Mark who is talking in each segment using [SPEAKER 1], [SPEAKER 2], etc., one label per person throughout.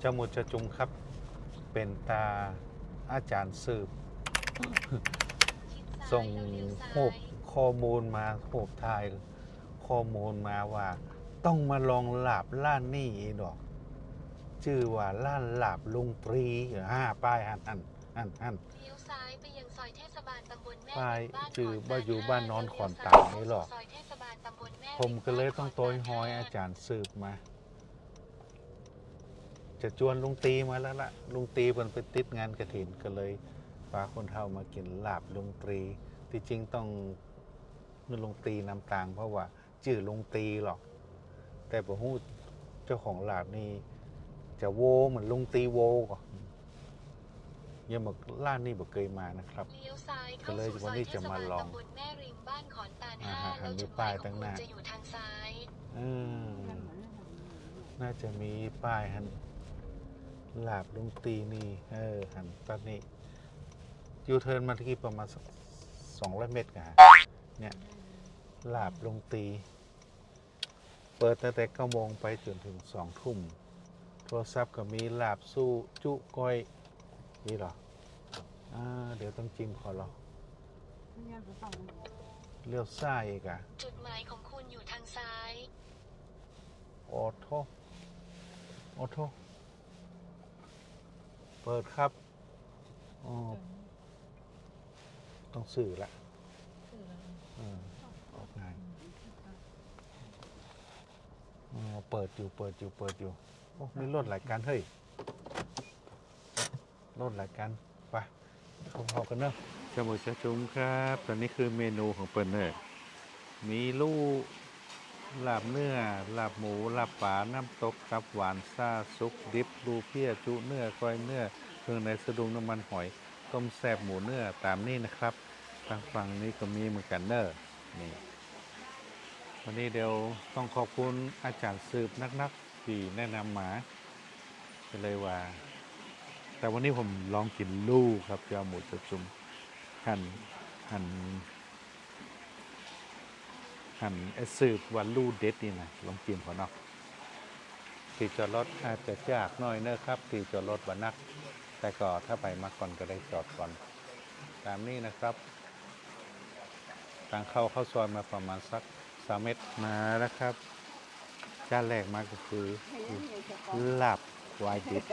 [SPEAKER 1] เจ้าหมุดจะจุงครับ เป็นตาอาจารย์สืบ ส่งรูปข้อมูลมารูปถ่ายข้อมูลมาว่า ต้องมาลองหลาบล้านนี่อีดอกชื่อว่าล้านหลาบลุงตรีอ่าป้ายหันหันหันหัน
[SPEAKER 2] เลี้ยวซ้ายไปยังซอยเทศบาลตำบลแม่
[SPEAKER 1] ป้าย
[SPEAKER 2] ริมบ้าน
[SPEAKER 1] ชื่อ
[SPEAKER 2] ขน
[SPEAKER 1] ว่าอยู่บ้านนอนขอน
[SPEAKER 2] เลี้ยว
[SPEAKER 1] ตา
[SPEAKER 2] ซ้
[SPEAKER 1] งนี่หรอก
[SPEAKER 2] ซอยเทศบาลตำบลแม่
[SPEAKER 1] ผมก็เลย
[SPEAKER 2] ริ
[SPEAKER 1] ต้อง
[SPEAKER 2] บ้าน
[SPEAKER 1] โตยหอยอาจารย์สืบมา จะจวนลุงตีมาแล้วล่ะลุงตีมันไปติดงานกระถินก็เลยพาคนเฒ่ามากินลาบลุงตรี ที่จริงต้องนึกลุงตีนำตางเพราะว่าชื่อลุงตีหรอก แต่ผมพูดเจ้าของลาบนี่จะโวเหมือนลุงตีโวก่อนยังบอกร้านนี่บอกเคยมานะครับ
[SPEAKER 2] เลี้ยวซ้าย
[SPEAKER 1] ก็
[SPEAKER 2] เข้า
[SPEAKER 1] เลย
[SPEAKER 2] สู่
[SPEAKER 1] วั
[SPEAKER 2] ซ
[SPEAKER 1] น
[SPEAKER 2] อย
[SPEAKER 1] นี้
[SPEAKER 2] เท
[SPEAKER 1] จะ
[SPEAKER 2] ศ
[SPEAKER 1] มา
[SPEAKER 2] บาล
[SPEAKER 1] ลอง
[SPEAKER 2] ตำบลแม่ริมบ้านขอนตาล
[SPEAKER 1] อ่า
[SPEAKER 2] ห้า
[SPEAKER 1] ฮะ
[SPEAKER 2] แล้ว
[SPEAKER 1] มี
[SPEAKER 2] จุดห
[SPEAKER 1] ป้ามา
[SPEAKER 2] ยย
[SPEAKER 1] ตั้
[SPEAKER 2] ของ
[SPEAKER 1] งห
[SPEAKER 2] คุ
[SPEAKER 1] น้า
[SPEAKER 2] ณจะอยู่ทางซ้าย
[SPEAKER 1] อืมน่าจะมีป้ายหัน ลาบลุงตีนี่เออหันตอนนี้ยูเทิร์นมาที่ประมาณสักสองร้อยเมตรกันเนี่ยลาบลุงตี เปิดตั้งแต่เก้าโมงไปจนถึงสองทุ่มโทรศัพท์ก็มีลาบสู้จุก้อยนี่เหรออ่าเดี๋ยวต้องจิ้มขอเหรอเลี้ยวซ้ายอีกอะ
[SPEAKER 2] จุดหมายของคุณอยู่ทางซ้าย
[SPEAKER 1] ออโทออโท เปิดครับอ๋อต้องสื่อละเออออกงานอ๋อเปิดอยู่เปิดอยู่เปิดอยู่โอ้มีรถหลายการเฮ้ยรถหลายการไปเข้าพอกันเนอะจมูกจะจุ้มครับ ตอนนี้คือเมนูของเปิดเนอร์มีลูก ลาบเนื้อลาบหมูลาบปลาน้ำตกตับหวานซาซุปดิบดูเพียจุเนื้อก้อยเนื้อเครื่องในสะดุงน้ำมันหอย ต้มแซบหมูเนื้อตามนี้นะครับทางฝั่งนี้ก็มีเหมือนกันเนอนี่วันนี้เดี๋ยวต้องขอบคุณอาจารย์สืบนักๆที่แนะนำมาก็เลยว่า แต่วันนี้ผมลองกินลูกครับเจ้าหมูจุจุมหั่นหั่น หันสืบวันลู่เด็ดนี่นะลองกินพอเนาะที่จอดรถอาจจะยากหน่อยเนอะครับ ที่จอดรถวันนัก แต่ก็ถ้าไปมาก่อนก็ได้จอดก่อน ตามนี้นะครับทางเข้าเข้าซอยมาประมาณสักสามเมตรมาแล้วครับจานแรกมาก็คือหลาบวายดิบ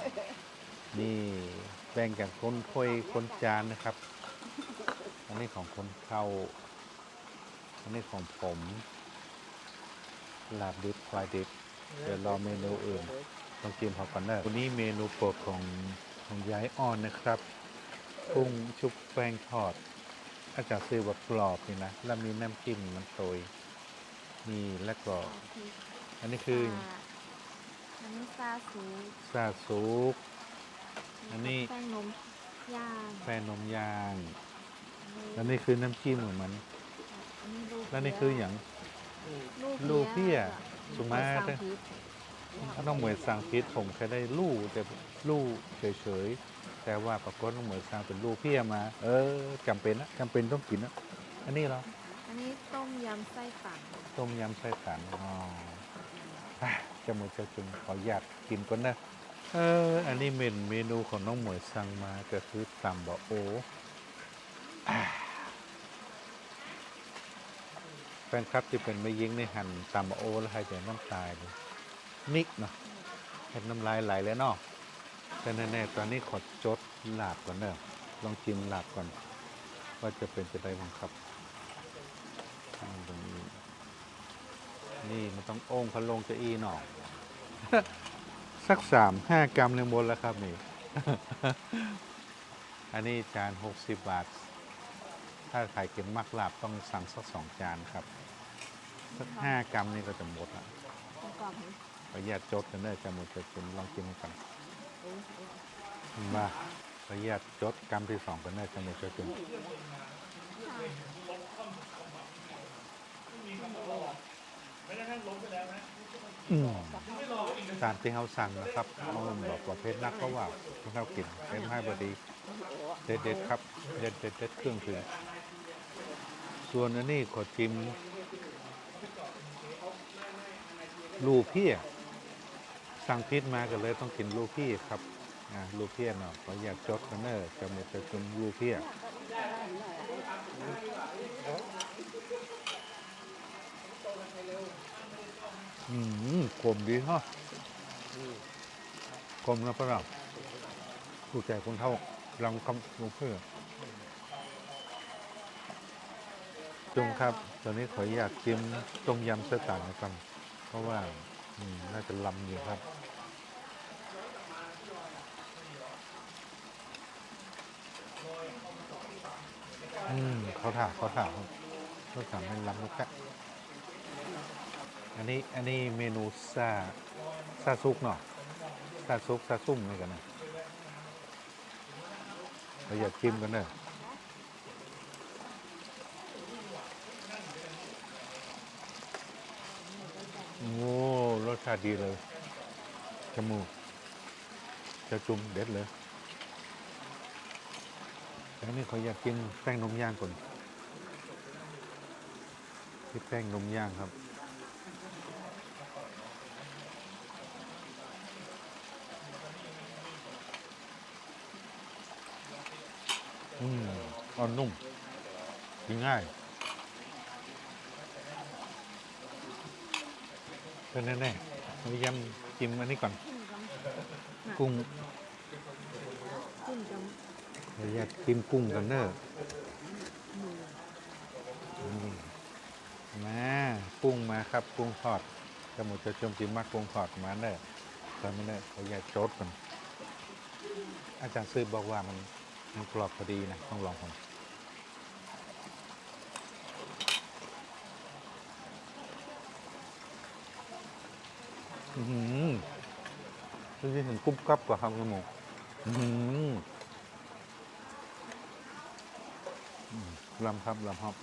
[SPEAKER 1] นี่แบ่งจากคนถ้วยคนจานนะครับ อันนี้ของคนเข้า อันนี้ของผมลาบดิบควายดิบเดี๋ยวรอเมนูอื่นต้องกินพอก่อนเนอะวันนี้เมนูโปรดของของยายอ่อนนะครับกุ้งชุบแป้งทอด อาจารย์ซื้อว่ากรอบนี่นะ แล้วมีน้ำจิ้มมันโตยนี่แล้วก็ อันนี้คือ
[SPEAKER 3] อันนี้ซาสู
[SPEAKER 1] ซาซุปอันนี้
[SPEAKER 3] แป้งนมย่าง
[SPEAKER 1] แป้งนมย่างแล้วนี่คือน้ำจิ้มของมัน
[SPEAKER 3] อันนี้ลูก
[SPEAKER 1] แล้วนี่คืออย่างลูกเพี้ยสุมา
[SPEAKER 3] เต
[SPEAKER 1] เตถ้าน้องเหมยสั่งพิษผมเคยได้ลู่แต่ลู่เฉยๆแต่ว่าปรากฏน้องเหมยสั่งเป็นลู่เพี้ยมา เออจำเป็นนะจำเป็นต้องกินนะอันนี้เหรอ
[SPEAKER 3] อันนี้ต้มยำไส้ตัน
[SPEAKER 1] ต้มยำไส้ตันอ๋ออะจะหมดจะจุนขออยากกินก่อนนะเอออันนี้เมนเมนูของน้องหมวยสั่งมาก็คือตำบะโออะ แฟนคลับที่เป็นไม่ยิงในหั่นตำบะโอแล้วใครจะน้ำตายเลยนิกเนาะเห็นน้ำลายไหลเลยเนาะแต่แน่ๆตอนนี้ขอจดลาบก่อนเนอะลองจิ้มลาบก่อน ว่าจะเป็นจะได้บ้างครับตรงนี้นี่มันต้องโอ่งพันลงจะอีหนอสักสามห้ากรัมเลยหมดแล้วครับนี่ อันนี้จานหกสิบบาท ถ้าใครกินมักลาบต้องสั่งสักสองจานครับ สักห้ากรัมนี่ก็จะหมดละ
[SPEAKER 3] ประกอบให้
[SPEAKER 1] ขออนุญาตจดกันเนอะจะหมดจะกินลองกินกัน
[SPEAKER 3] เอ้ยเอ้ย
[SPEAKER 1] มาขออนุญาตจดกรัมที่สองกันเนอะจะหมดจะกินอืมตามที่เขาสั่งนะครับเขาบอกประเภทนักก็ว่าที่เขากินเป็นให้บดีเด็ดเด็ดๆครับ เด็ดเด็ดเด็ดเครื่องถึงส่วนอันนี้ขอจิ้ม ลูกพี่สั่งพิษมาก็เลยต้องกินลูกพี่ครับอ่าลูกพี่เนาะขออยากจดกันเนอะจะหมดจะจุมลูกพี่อืมกลมดีฮะกลมนะพระเราผู้แก่คนเท่าลองคำลูกเพื่อจุงครับ ตอนนี้ขออยากชิมต้มยำเสต่างกัน เพราะว่าน่าจะลำอยู่ครับอืมเขาถามเขาถามเขาถามให้ลำลูกแกะอันนี้อันนี้เมนูซาซาซุกเนาะซาซุกซาซุ่มนี่กันนะเราอยากชิมกันเนอะโอ้รสชา ติดีเลยจมูกจะจุ่มเด็ดเลย แล้วนี่เขาอยากกินแป้งนมย่างก่อนที่แป้งนมย่างครับอืมอ่อนนุ่มกินง่ายเป็นแน่ๆ เรายำจิ้มอันนี้ก่อน
[SPEAKER 3] กุ้งกุ้
[SPEAKER 1] ง
[SPEAKER 3] กุ้งก
[SPEAKER 1] เราอยากกินกุ้งกันเนอะำ
[SPEAKER 3] หมู
[SPEAKER 1] อืมากุ้งมาครับกุ้งทอดจะหมดจะชมจิมมากกุ้งทอดมาเนอะตอนนี้เนอะขาอยากโจดกันอาจารย์ซื้อบอกว่ามันมันกรอบพอดีนะต้องลองผม อือหือดูสิถึงกรุบกรับกว่าครับคุณหมูอือหืออืมลำครับลำครับ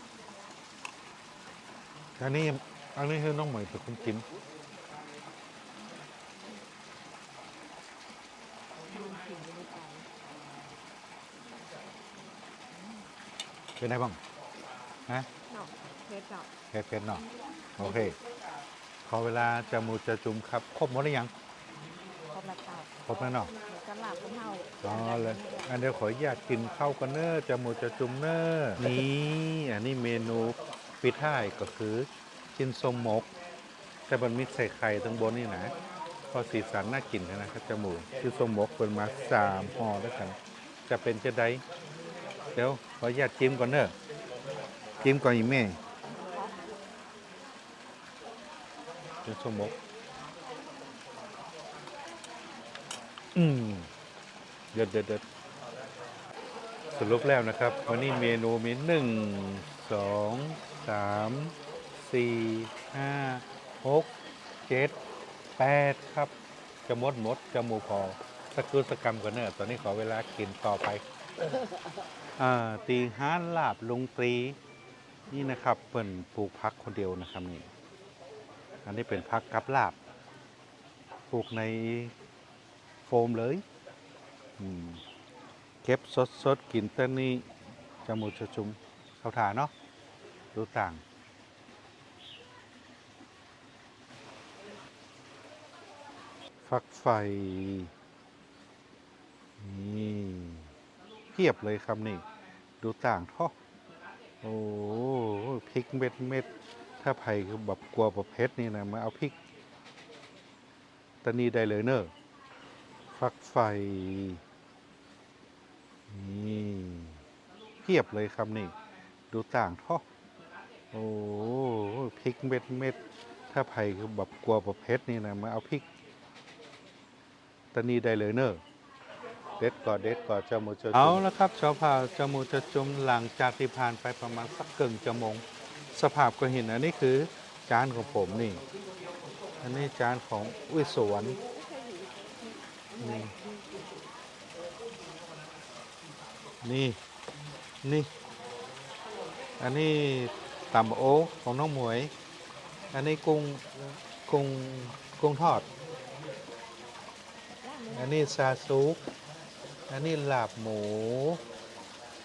[SPEAKER 1] อันนี้อันนี้คือน้องเหมยเป็นคนกิน
[SPEAKER 3] ดูผิวไม่ไป
[SPEAKER 1] เป็นไงบ้างฮะ
[SPEAKER 3] เนาะเพชรเนาะ
[SPEAKER 1] เผ็ดเผ็ดเนาะโอเคข อเวลาจะมูจะจุ่มครับ ครบหมดหรือยัง
[SPEAKER 3] ครบแล้วเต่า
[SPEAKER 1] ครบแล้วเนาะ
[SPEAKER 3] เดี๋ยวจะหลับกันเท่า
[SPEAKER 1] อ๋อเลยอันเดียวขออนุญาตกินข้าวกันเนอร์จะมูจะจุ่มเนอร์นี่อันนี้เมนูปิดท้ายก็คือกินส้มหมก แต่มันมีใส่ไข่ทั้งบนนี่นะพอสีสันน่ากินนะครับจมูกคือส้มหมกเป็นมาสามห่อด้วยกัน จะเป็นจะได้เดี๋ยวขออนุญาตจิ้มก่อนเนอะจิ้มก่อนอีแม่ เป็นสมกอืมเด็ดเด็ดเด็ดสรุปแล้วนะครับ วันนี้เมนูมีหนึ่งสองสามสี่ห้าหกเจ็ดแปดครับ จะมดมดจะหมูพอสักครู่สักรรมกันเนอะตอนนี้ขอเวลากินต่อไปอ่าตีห้านลาบลุงตรี นี่นะครับเปิ่นปลูกพักคนเดียวนะครับนี่ อันนี้เป็นพักกับลาบ ปลูกในโฟมเลยเก็บสดสดๆกินแต่นี่จมูกจะจุมเขาถาเนาะดูต่างฟักไฟ นี่เพียบเลยครับนี่ ดูต่างท่อโอ้พริกเม็ดเม็ด ถ้าไผ่คือแบบกลัวประเภทนี่นะมาเอาพริกตะนีได้เลยเนอะฟักไฟ นี่เพียบเลยครับนี่ ดูต่างท่อโอ้พริกเม็ดเม็ดถ้าไผ่คือแบบกลัวประเภทนี่นะมาเอาพริกตะนีได้เลยเนอะเด็ดก่อเด็ดก่อจมูกจะเอาแล้วครับชาวพาวจมูจะจุมหลังจากที่ผ่านไปประมาณสักเกึ่งชั่วโมง สภาพก็เห็นอันนี้คือจานของผมนี่ อันนี้จานของอุ้ยสวนนี่นี่นี่ อันนี้ตำโอของน้องหมวย อันนี้กุ้งกุ้งกุ้งทอด อันนี้ซาซุกอันนี้ลาบหมู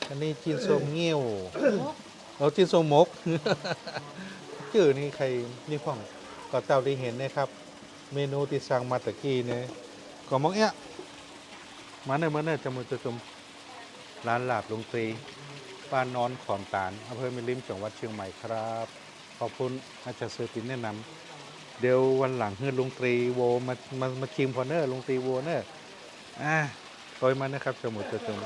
[SPEAKER 1] อันนี้จินส้มเงี้ยว เราจินส้มกชื่อนี่ใครนี่พ่องก็เต่าได้เห็นนะครับ เมนูที่สั่งมาตะกี้เนี่ยก็มองเอ๊ะมาเนอะมาเนอะจมูกจะจมร้านลาบลุงตรีบ้านนอนขอนตาลอำเภอแม่ริมจังหวัดเชียงใหม่ครับ ขอบคุณอาจารย์เสือปินแนะนำเดี๋ยววันหลังเฮือลุงตรีโวมามามาชิมพอเนอร์ลุงตรีโวเนอร์อ่าโดยมานะครับจมูกจะจม